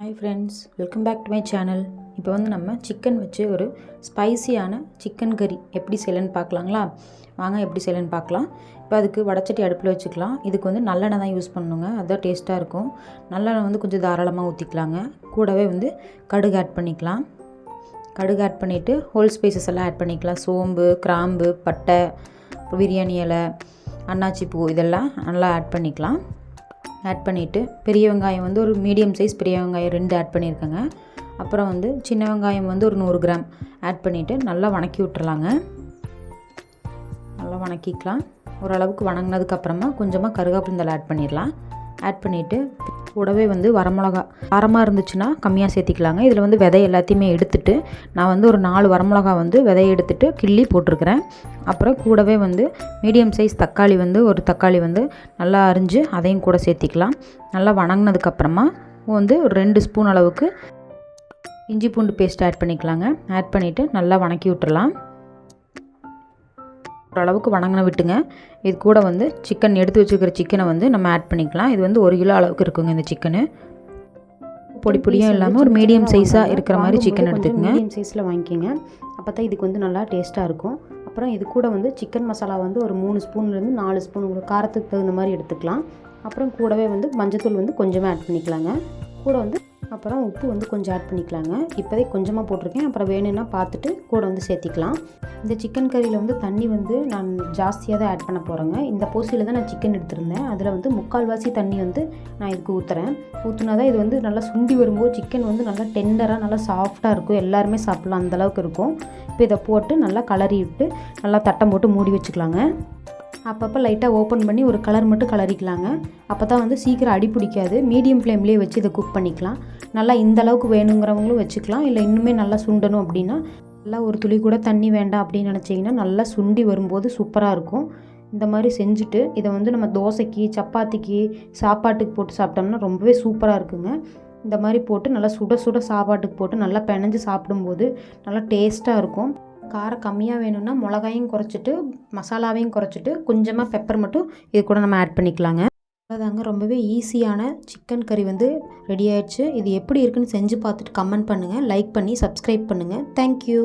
Hi friends welcome back to my channel இப்போ வந்து நம்ம சிக்கன் வச்சு ஒரு ஸ்பைசியான சிக்கன் கறி எப்படி செய்யலன்னு பார்க்கலாங்களா? வாங்க எப்படி செய்யலன்னு பார்க்கலாம். இப்போ அதுக்கு வடச்சட்டி அடுப்பில் வச்சுக்கலாம். இதுக்கு வந்து நல்லெண்ணெய் தான் யூஸ் பண்ணணுங்க. அதுதான் டேஸ்ட்டாக இருக்கும். நல்லெண்ணெய் வந்து கொஞ்சம் தாராளமாக ஊற்றிக்கலாங்க கூடவே வந்து கடுகு ஆட் பண்ணிக்கலாம். கடுகு ஆட் பண்ணிவிட்டு ஹோல் ஸ்பைசஸ் எல்லாம் ஆட் பண்ணிக்கலாம். சோம்பு கிராம்பு பட்டை பிரியாணி இலை அன்னாச்சி பூ இதெல்லாம் நல்லா ஆட் பண்ணிக்கலாம். ஆட் பண்ணிவிட்டு பெரிய வெங்காயம் வந்து ஒரு மீடியம் சைஸ் பெரிய வெங்காயம் ரெண்டு ஆட் பண்ணியிருக்கேங்க. அப்புறம் வந்து சின்ன வெங்காயம் வந்து ஒரு நூறு கிராம் ஆட் பண்ணிவிட்டு நல்லா வணக்கி விட்டுறலாங்க. நல்லா வணக்கிக்கலாம். ஓரளவுக்கு வணங்கினதுக்கப்புறமா கொஞ்சமாக கருவேப்பிலை ஆட் பண்ணிடலாம். ஆட் பண்ணிவிட்டு கூடவே வந்து வரமிளகா காரமாக இருந்துச்சுன்னா கம்மியாக சேர்த்திக்கலாங்க. இதில் வந்து விதை எல்லாத்தையுமே எடுத்துட்டு நான் வந்து ஒரு நாலு வரமிளகா வந்து விதையை எடுத்துட்டு கிள்ளி போட்டிருக்கிறேன். அப்புறம் கூடவே வந்து மீடியம் சைஸ் தக்காளி வந்து ஒரு தக்காளி வந்து நல்லா அரிஞ்சு அதையும் கூட சேர்த்திக்கலாம். நல்லா வணங்கினதுக்கப்புறமா வந்து ஒரு ரெண்டு ஸ்பூன் அளவுக்கு இஞ்சி பூண்டு பேஸ்ட் ஆட் பண்ணிக்கலாங்க. ஆட் பண்ணிவிட்டு நல்லா வணக்கி விட்டுறலாம். ஓரளவுக்கு வணங்கின விட்டுங்க. இது கூட வந்து சிக்கன் எடுத்து வச்சுருக்கிற சிக்கனை வந்து நம்ம ஆட் பண்ணிக்கலாம். இது வந்து ஒரு கிலோ அளவுக்கு இருக்குங்க இந்த சிக்கனு பொடி பொடியும் இல்லாமல் ஒரு மீடியம் சைஸாக இருக்கிற மாதிரி சிக்கன் எடுத்துக்கோங்க. மீடியம் சைஸில் வாங்கிக்கோங்க. அப்போ தான் இதுக்கு வந்து நல்லா டேஸ்ட்டாக இருக்கும். அப்புறம் இது கூட வந்து சிக்கன் மசாலா வந்து ஒரு மூணு ஸ்பூன்லேருந்து நாலு ஸ்பூன் உங்களுக்கு காரத்துக்கு தகுந்த மாதிரி எடுத்துக்கலாம். அப்புறம் கூடவே வந்து மஞ்சத்தூள் வந்து கொஞ்சமாக ஆட் பண்ணிக்கலாங்க. கூட வந்து அப்புறம் உப்பு வந்து கொஞ்சம் ஆட் பண்ணிக்கலாங்க. இப்போதே கொஞ்சமாக போட்டிருக்கேன். அப்புறம் வேணும்னா பார்த்துட்டு கூட வந்து சேர்த்திக்கலாம். இந்த சிக்கன் கறியில் வந்து தண்ணி வந்து நான் ஜாஸ்தியாக தான் ஆட் பண்ண போகிறேங்க இந்த போசியில் தான் நான் சிக்கன் எடுத்திருந்தேன். அதில் வந்து முக்கால்வாசி தண்ணி வந்து நான் இதுக்கு ஊற்றுறேன் ஊற்றுனா தான் இது வந்து நல்லா சுண்டி வரும்போது சிக்கன் வந்து நல்லா டெண்டராக நல்லா சாஃப்டாக இருக்கும். எல்லாருமே சாப்பிட்லாம். அந்தளவுக்கு இருக்கும். இப்போ இதை போட்டு நல்லா கலரி விட்டு நல்லா தட்டம் போட்டு மூடி வச்சுக்கலாங்க. அப்பப்போ லைட்டாக ஓப்பன் பண்ணி ஒரு கலர் மட்டும் கலரிக்கலாங்க. அப்போ தான் வந்து சீக்கிரம் அடி பிடிக்காது. மீடியம் ஃப்ளேம்லேயே வச்சு இதை குக் பண்ணிக்கலாம். நல்லா இந்த அளவுக்கு வேணுங்கிறவங்களும் வச்சுக்கலாம். இல்லை இன்னுமே நல்லா சுண்டணும் அப்படின்னா நல்லா ஒரு துளி கூட தண்ணி வேண்டாம் அப்படின்னு நினச்சிங்கன்னா நல்லா சுண்டி வரும்போது சூப்பராக இருக்கும். இந்த மாதிரி செஞ்சுட்டு இதை வந்து நம்ம தோசைக்கு சப்பாத்திக்கு சாப்பாட்டுக்கு போட்டு சாப்பிட்டோம்னா ரொம்பவே சூப்பராக இருக்குங்க. இந்த மாதிரி போட்டு நல்லா சுட சுட சாப்பாட்டுக்கு போட்டு நல்லா பிணைஞ்சு சாப்பிடும்போது நல்லா டேஸ்ட்டாக இருக்கும். காரம் கம்மியாக வேணும்னா மிளகாயும் குறைச்சிட்டு மசாலாவையும் குறைச்சிட்டு கொஞ்சமாக பெப்பர் மட்டும் இது கூட நம்ம ஆட் பண்ணிக்கலாங்க. அதாங்க ரொம்பவே ஈஸியான சிக்கன் கறி வந்து ரெடி ஆயிடுச்சு. இது எப்படி இருக்குன்னு செஞ்சு பார்த்துட்டு கமெண்ட் பண்ணுங்கள் லைக் பண்ணி சப்ஸ்கிரைப் பண்ணுங்கள் தேங்க்யூ